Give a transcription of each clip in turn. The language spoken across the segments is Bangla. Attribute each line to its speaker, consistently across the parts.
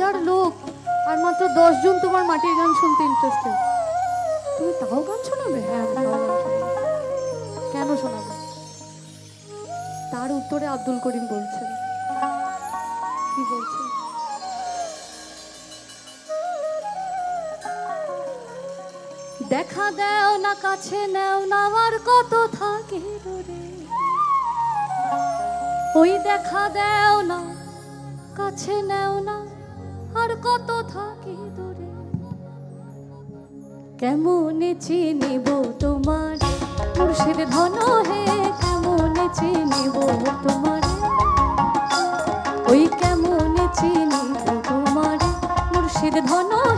Speaker 1: হাজার লোক আর মাত্র দশজন তোমার মাটির গান শুনতে ইন্টারেস্টেড তুমি তাও গান শোনাবে? হ্যাঁ কেন শোনাবে? তার উত্তরে আব্দুল করিম বলছেন। কি বলছে দেখা দেও না, কাছে নেও না আমার কত থাকে দূরে। ওই দেখা দেও না, কাছে নেও না আর কত থাকি দূরে? কেমন চিনিব তোমার? পুরুষের ধন হে, কেমন চিনিব তোমার? ওই কেমন চিনিব তোমার? পুরুষের ধন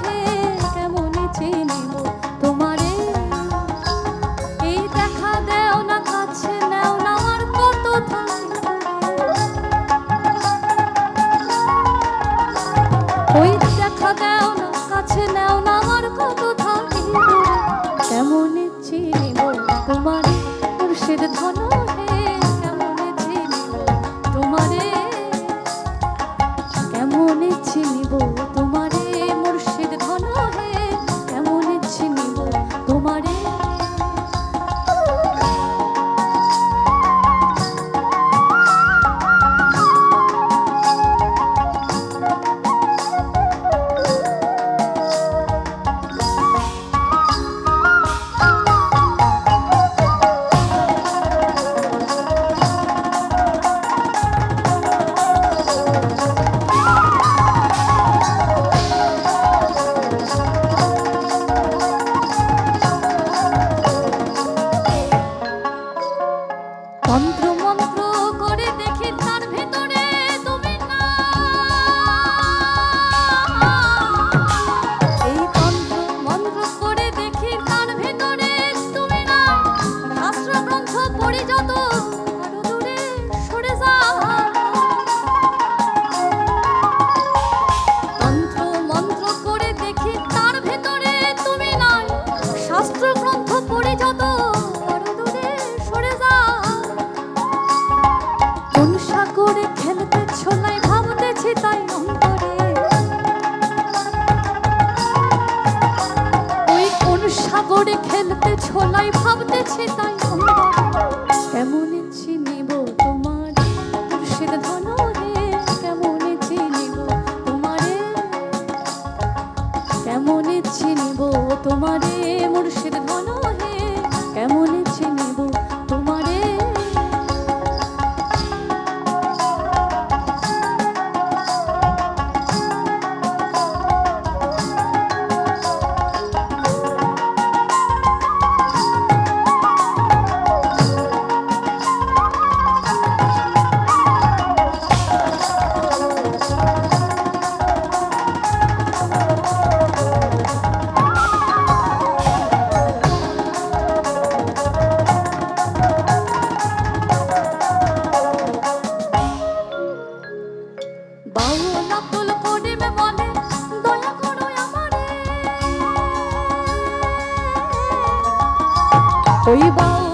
Speaker 1: 有一包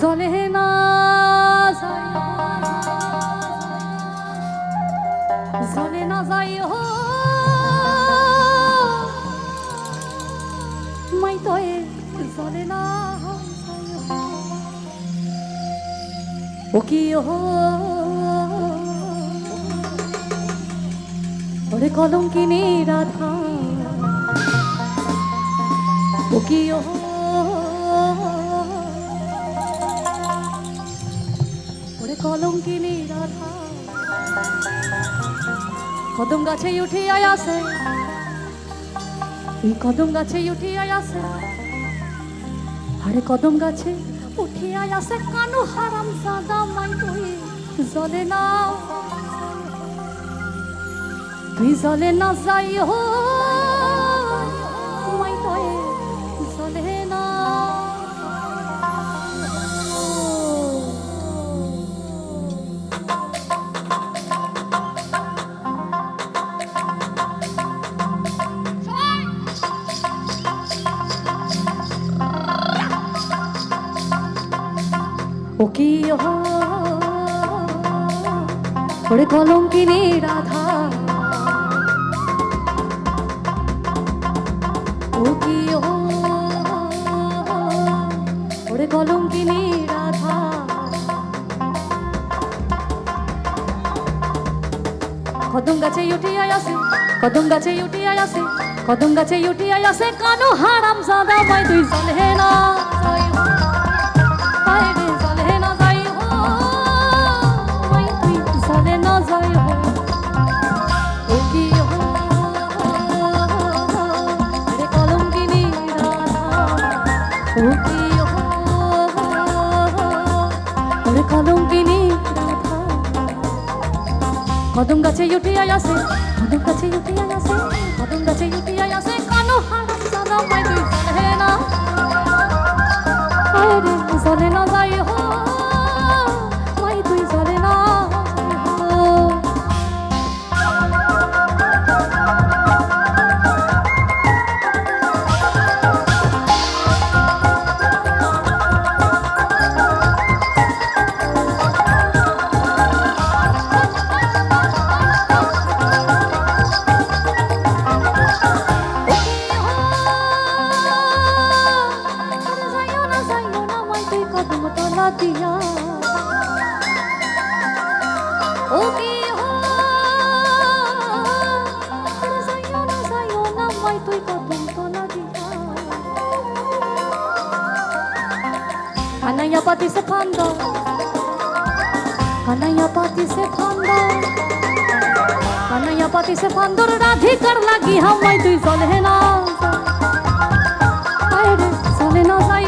Speaker 1: জলে না জলে না যাই হো মাই তো জলে না ও কি হো ওরে কলঙ্কিনী রাধা। ও কি হো কলঙ্কিনী রাধা কদম গাছে উঠি আয়াসে এই কদম গাছে উঠি আয়াসে আরে কদম গাছে উঠি আয়াসে কানু হারাম সাদা মাই তুই জলে না। তুই জলে না যাই হোক। ও ওরে কলঙ্কিনী রাধা। ও কি হো ওরে কলঙ্কিনী রাধা। কদম গাছে উঠিয়া আসে, কদম গাছে উঠিয়া আসে, কদম গাছে উঠিয়া আসে, কানো হারাম সাদা মাই রে চলে না গাছে ইউটিআই আছে কদম গাছে উঠিয়া আছে কদম গাছে উঠিয়া আছে কানো হারাম সাদা মাই তুই Kanaya pati se pando Kanaya pati se pando Kanaiya পাতি সে বান্দর রাধিকার লাগি হামাই তুই চলে না চলে না যাই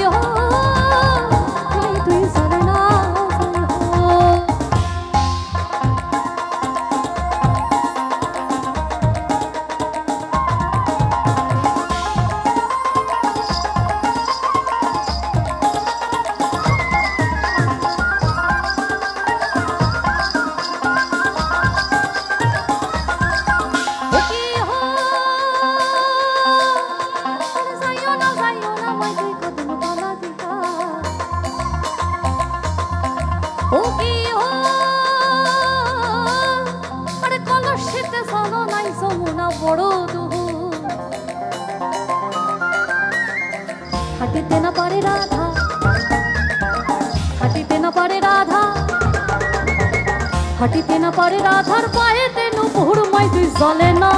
Speaker 1: চলে না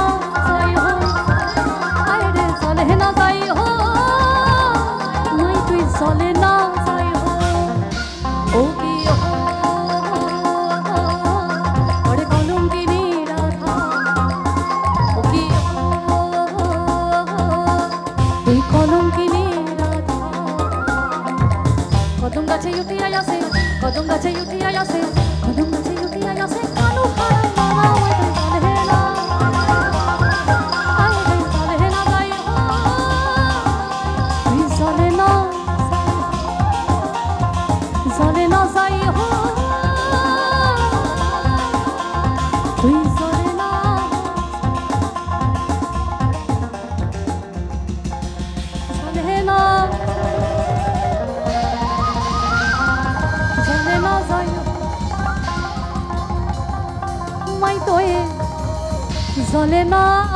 Speaker 1: যাই হো আয় রে চলে না যাই হো মাই তুই চলে না যাই হো ও কি ওরে কলঙ্কিনী রাধা। ও তুই কলঙ্কিনী রাধা। কদম গাছে উঠিয়া আসে কদম গাছে উঠিয়া আসে কদম গাছে উঠিয়া আসে কালু জ্বলে না চলে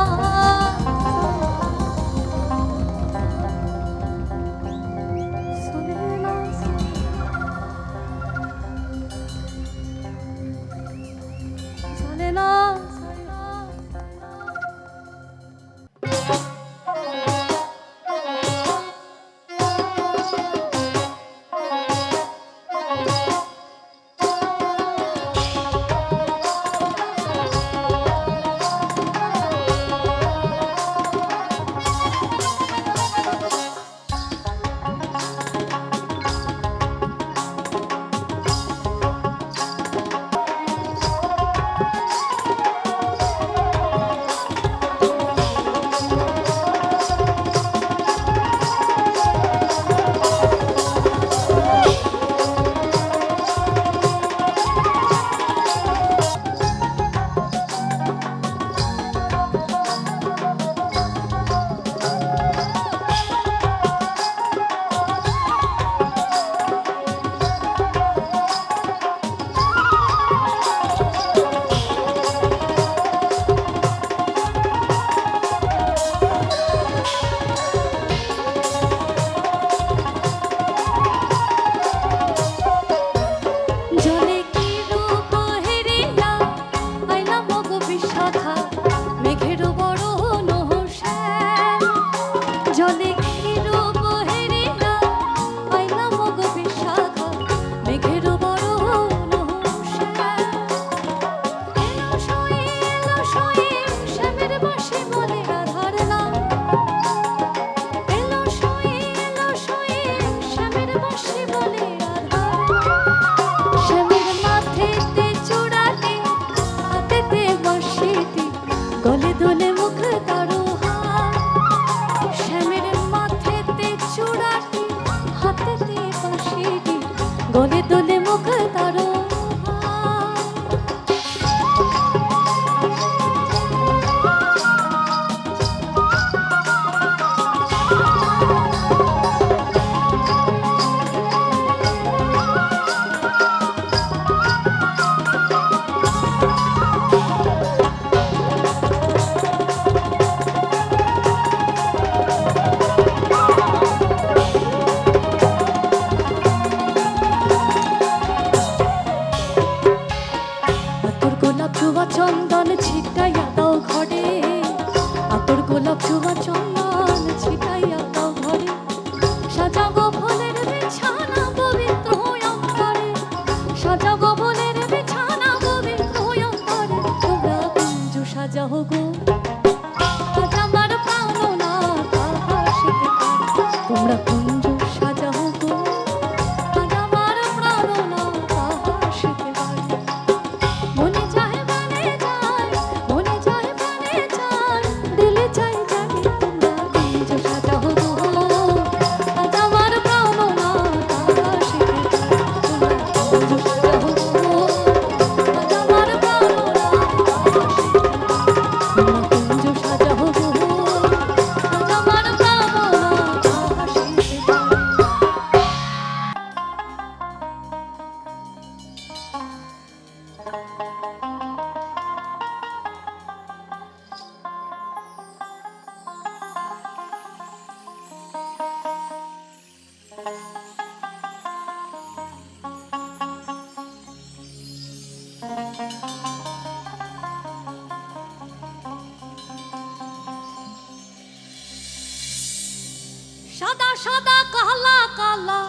Speaker 1: সাদা কালা কালা।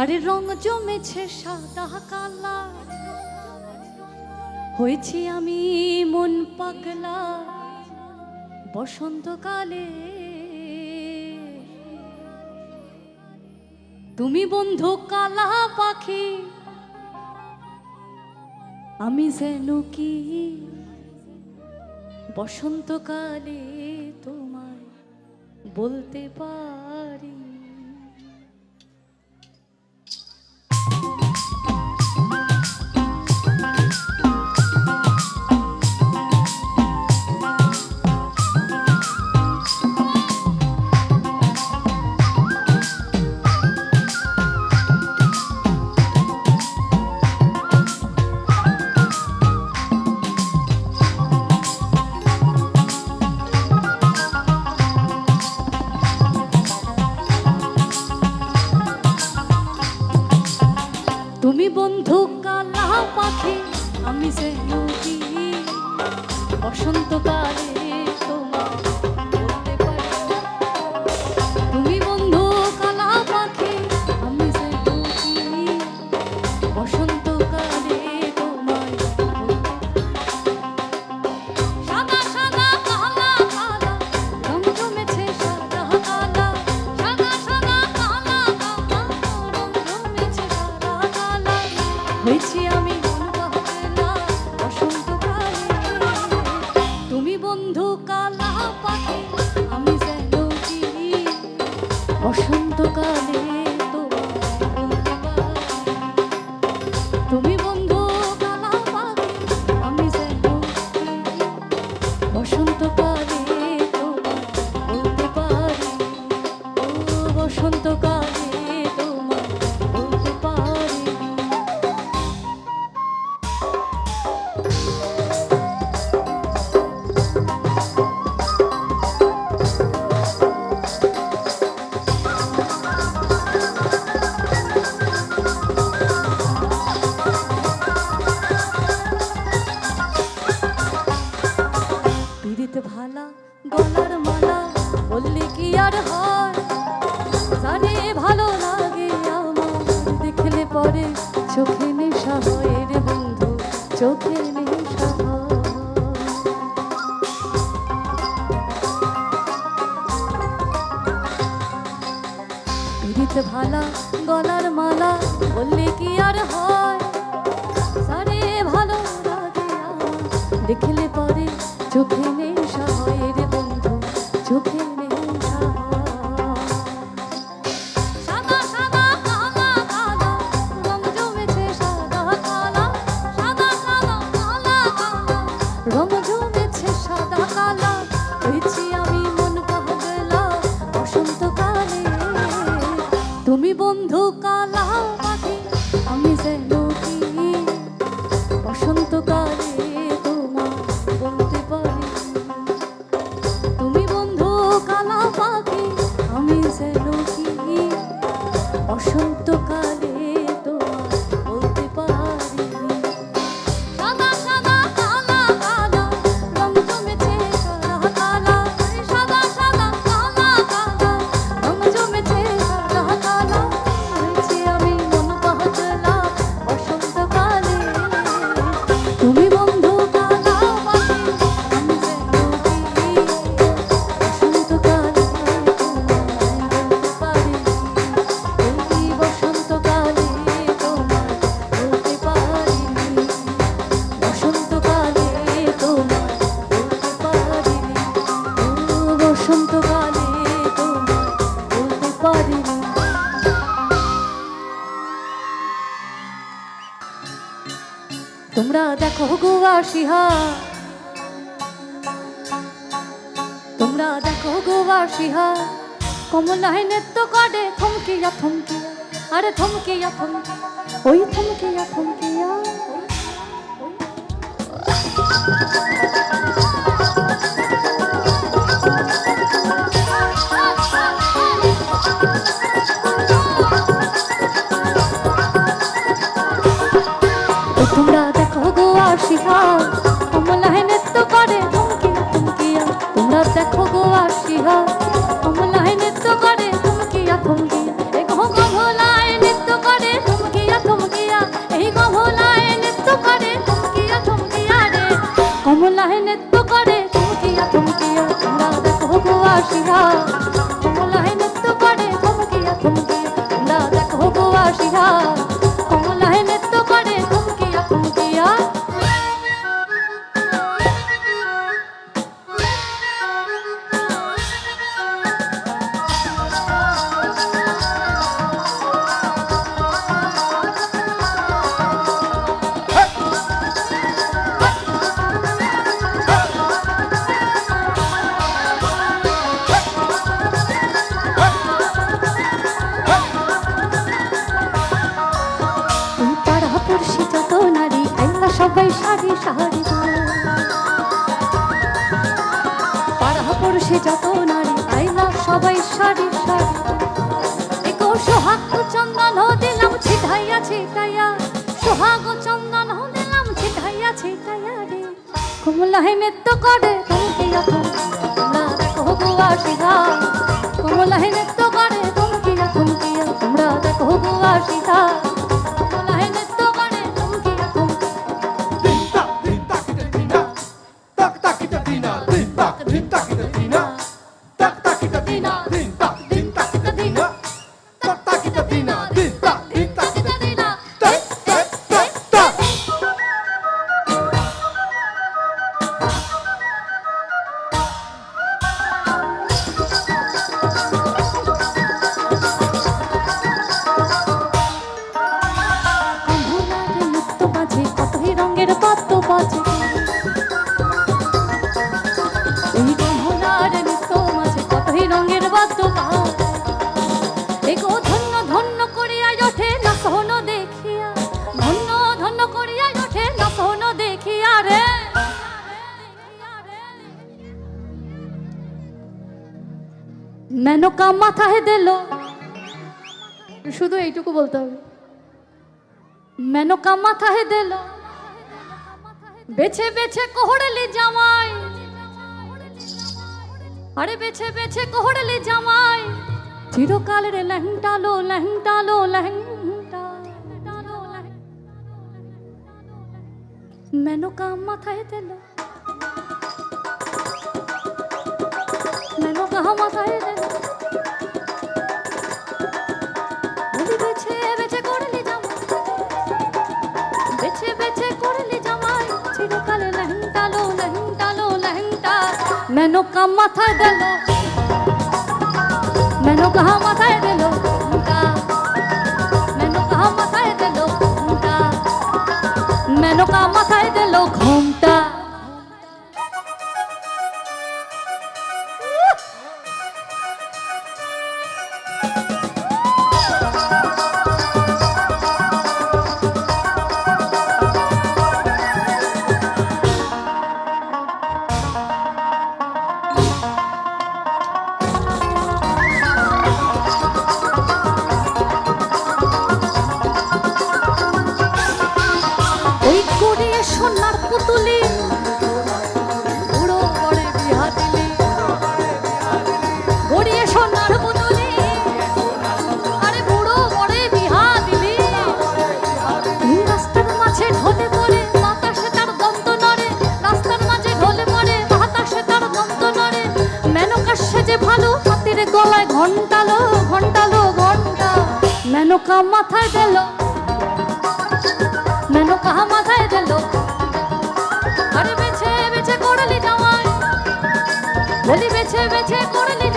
Speaker 1: আরে রং জমেছে সাদা কালা। হয়েছি আমি মন পাগলা বসন্তকালে। তুমি বন্ধু কালা পাখি, আমি যেন কি বসন্তকালে। বলতে পার। got a home. なんとか তোমরা দেখো গো আসিহা। তোমরা দেখো গো আসিহা। কমলায় নেত্য কাডে থমকিয়া থমকিয়া, আরে থমকিয়া থমকিয়া, ওই থমকিয়া থমকিয়া। গো আসিহা কমলায় নৃত্য করে থমকিয়া থমকিয়া তোমরা দেখো গো আসিহা কমলায় নৃত্য করে থমকিয়া থমকিয়া এই গো কমলায় নৃত্য করে থমকিয়া থমকিয়া এই কমলায় নৃত্য করে থমকিয়া থমকিয়া রে। কমলায় নৃত্য করে থমকিয়া থমকিয়া তোমরা দেখো গো কমলায় সোহাগ চন্দন হলাম ছিটাইয়া ছিটাইয়া রে কমলায় নৃত্য করে থমকিয়া তোমরা দেখো গো আসিরা কমলায় নৃত্য করে তোমাকে থমকিয়া তোমরা দেখো গো আসিরা মেনকা মাথায় দিল। শুধু এইটুকু বলতে হবে। মেনকা মাথায় দিল। বেছে বেছে কোহড়লি জামাই। আরে বেছে বেছে কোহড়লি জামাই। চিরকালের লেহেংটালো লেহেংটালো লেহেংটা মেনকা মাথায় দিল। মেনকা মাথায় দিল। মেনকা মাথায় দিল মেনকা মাথায় দিল মেনকা মাথায় দিল মেনকা মাথায় দিল মেনকা মাথায় দিল মেনকা মাথায় দিল আরে বেছে বেছে করলি জামাই বলি বেছে বেছে করলি